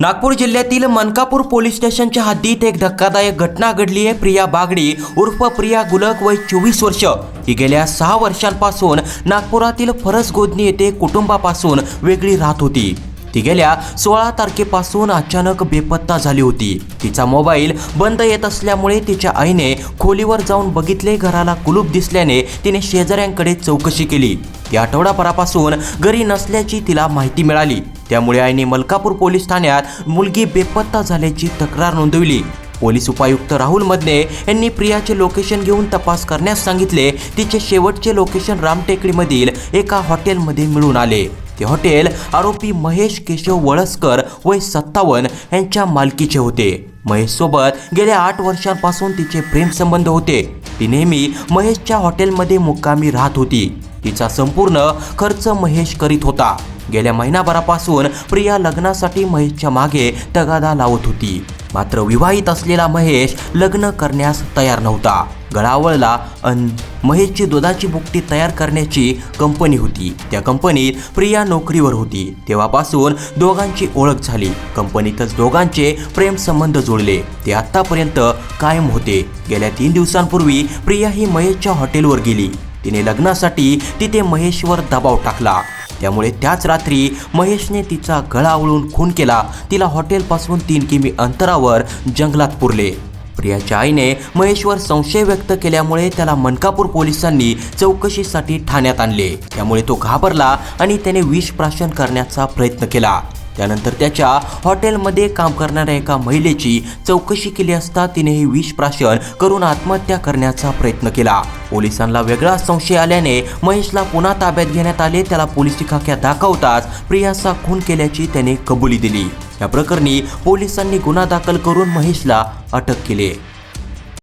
नागपूर जिल्ह्यातील मनकापूर पोलीस स्टेशनच्या हद्दीत एक धक्कादायक घटना घडली आहे. प्रिया बागडी उर्फ प्रिया गुलक वय चोवीस वर्ष. ही गेल्या सहा वर्षांपासून नागपुरातील फरस गोदनी येथे कुटुंबापासून वेगळी राहत होती. ती गेल्या सोळा तारखेपासून अचानक बेपत्ता झाली होती. तिचा मोबाईल बंद येत असल्यामुळे तिच्या आईने खोलीवर जाऊन बघितले. घराला कुलूप दिसल्याने तिने शेजाऱ्यांकडे चौकशी केली. ती आठवडाभरापासून घरी नसल्याची तिला माहिती मिळाली. त्यामुळे आईने मलकापूर पोलीस ठाण्यात मुलगी बेपत्ता झाल्याची तक्रार नोंदवली. पोलीस उपायुक्त राहुल मदने यांनी प्रियाचे लोकेशन घेऊन तपास करण्यास सांगितले. तिचे शेवटचे लोकेशन रामटेकडीमधील एका हॉटेलमध्ये मिळून आले. ते हॉटेल आरोपी महेश केशव वळसकर वय सत्तावन्न यांच्या मालकीचे होते. महेश सोबत गेल्या आठ वर्षांपासून तिचे प्रेमसंबंध होते. ती नेहमी महेशच्या हॉटेलमध्ये मुक्कामी राहत होती. तिचा संपूर्ण खर्च महेश करीत होता. गेल्या महिनाभरापासून प्रिया लग्नासाठी महेशच्या मागे तगादा लावत होती. मात्र विवाहित असलेला महेश लग्न करण्यास तयार नव्हता. गळावळला अन महेशची दुधाची बुकटी तयार करण्याची कंपनी होती. त्या कंपनीत प्रिया नोकरीवर होती. तेव्हापासून दोघांची ओळख झाली. कंपनीतच दोघांचे प्रेमसंबंध जुळले. ते आत्तापर्यंत कायम होते. गेल्या तीन दिवसांपूर्वी प्रिया ही महेशच्या हॉटेलवर गेली. तिने लग्नासाठी तिथे महेशवर दबाव टाकला. त्यामुळे त्याच रात्री महेशने तिचा गळा आवळून खून केला. तिला हॉटेलपासून तीन किमी अंतरावर जंगलात पुरले. प्रियाच्या आईने महेशवर संशय व्यक्त केल्यामुळे त्याला मनकापूर पोलिसांनी चौकशीसाठी ठाण्यात आणले. त्यामुळे तो घाबरला आणि त्याने विष प्राशन करण्याचा प्रयत्न केला. त्यानंतर त्याच्या हॉटेलमध्ये काम करणाऱ्या एका महिलेची चौकशी केली असता तिने हे विष प्राशन करून आत्महत्या करण्याचा प्रयत्न केला. पोलिसांना वेगळा संशय आल्याने महेशला पुन्हा ताब्यात घेण्यात आले. त्याला पोलिसी खाक्या दाखवताच प्रियाचा खून केल्याची त्याने कबुली दिली. या प्रकरणी पोलिसांनी गुन्हा दाखल करून महेशला अटक केली.